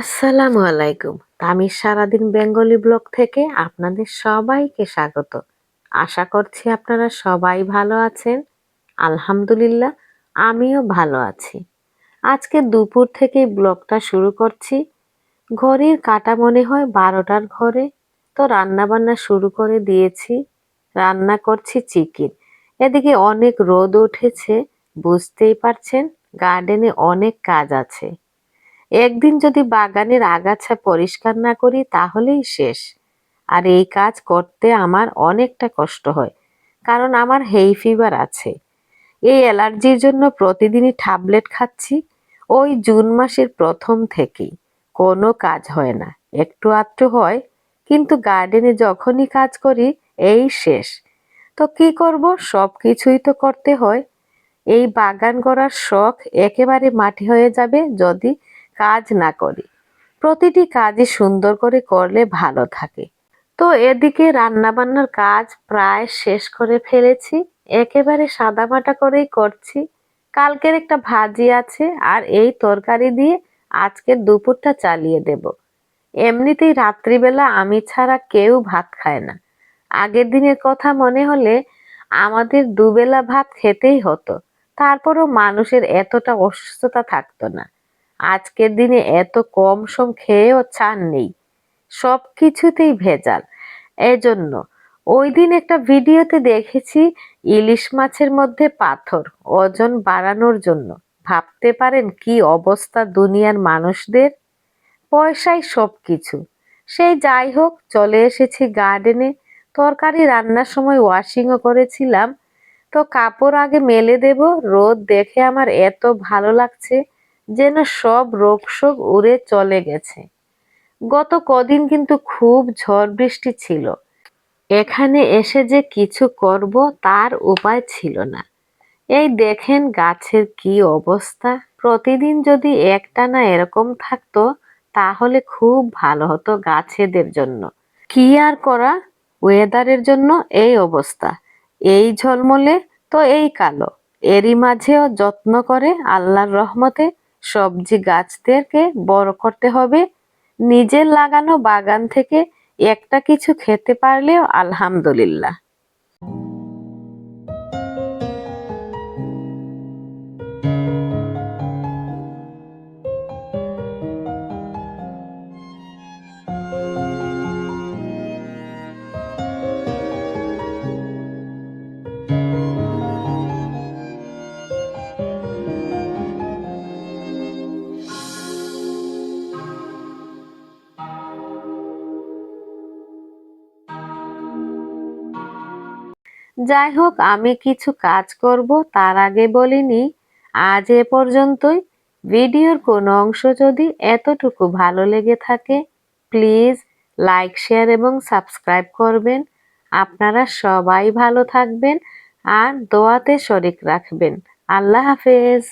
আসসালামু আলাইকুম। আমি সারাদিন বেঙ্গলি ব্লগ থেকে আপনাদের সবাইকে স্বাগত। আশা করছি আপনারা সবাই ভালো আছেন। আলহামদুলিল্লাহ, আমিও ভালো আছি। আজকে দুপুর থেকেই ব্লগটা শুরু করছি। ঘড়ির কাটা মনে হয় বারোটার ঘরে, তো রান্না বান্না শুরু করে দিয়েছি। রান্না করছি চিকেন। এদিকে অনেক রোদ উঠেছে, বুঝতেই পারছেন, গার্ডেনে অনেক কাজ আছে। একদিন যদি বাগানের আগাছা পরিষ্কার না করি, তাহলেই শেষ। আর এই কাজ করতে আমার অনেকটা কষ্ট হয়, কারণ আমার হেই ফিভার আছে। এই অ্যালার্জির জন্য প্রতিদিনই ট্যাবলেট খাচ্ছি, ওই জুন মাসের প্রথম থেকেই। কোনো কাজ হয় না, একটু আধটু হয়, কিন্তু গার্ডেনে যখনই কাজ করি, এই শেষ। তো কি করব? সব কিছুই তো করতে হয়। এই বাগান করার শখ একেবারে মাটি হয়ে যাবে যদি কাজ না করি। প্রতিটি কাজই সুন্দর করে করলে ভালো থাকে। তো এদিকে রান্নাবান্নার কাজ প্রায় শেষ করে ফেলেছি। একেবারে সাদামাটা করেই করছি। কালকের একটা ভাজি আছে আর এই তরকারি দিয়ে আজকের দুপুরটা চালিয়ে দেব। এমনিতেই রাত্রিবেলা আমি ছাড়া কেউ ভাত খায় না। আগের দিনের কথা মনে হলে আমাদের দুবেলা ভাত খেতেই হতো। তারপরও মানুষের এতটা অসুস্থতা থাকতো না। আজকের দিনে এত কম সম খেয়েও চান নেই। সব কিছুতেই ভেজাল। এজন্য ওই দিন একটা ভিডিওতে দেখেছি ইলিশ মাছের মধ্যে পাথর, ওজন বাড়ানোর জন্য। ভাবতে পারেন কি অবস্থা দুনিয়ার মানুষদের? পয়সাই সব কিছু সেই যাই হোক, চলে এসেছি গার্ডেনে। তরকারি রান্নার সময় ওয়াশিংও করেছিলাম। তো কাপড় আগে মেলে দেব, রোদ দেখে আমার এত ভালো লাগছে। যেন সব রোগ শোক উড়ে চলে গেছে। গত কদিন কিন্তু খুব ঝড় বৃষ্টি ছিল। এখানে এসে যে কিছু করব তার উপায় ছিল না। এই দেখেন গাছের কি অবস্থা। প্রতিদিন যদি একটানা এরকম থাকতো, তাহলে খুব ভালো হতো গাছেদের জন্য। কি আর করা? ওয়েদারের জন্য এই অবস্থা। এই ঝলমলে তো এই কালো। এরই মাঝেও যত্ন করে আল্লাহর রহমতে সবজি গাছদেরকে বড় করতে হবে। নিজের লাগানো বাগান থেকে একটা কিছু খেতে পারলেও আলহামদুলিল্লাহ। যাই হোক আমি কিছু কাজ করব, তার আগে বলিনি, আজ এ পর্যন্তই। ভিডিওর কোনো অংশ যদি এতটুকু ভালো লেগে থাকে, প্লিজ লাইক, শেয়ার এবং সাবস্ক্রাইব করবেন। আপনারা সবাই ভালো থাকবেন আর দোয়াতে শরিক রাখবেন। আল্লাহ হাফেজ।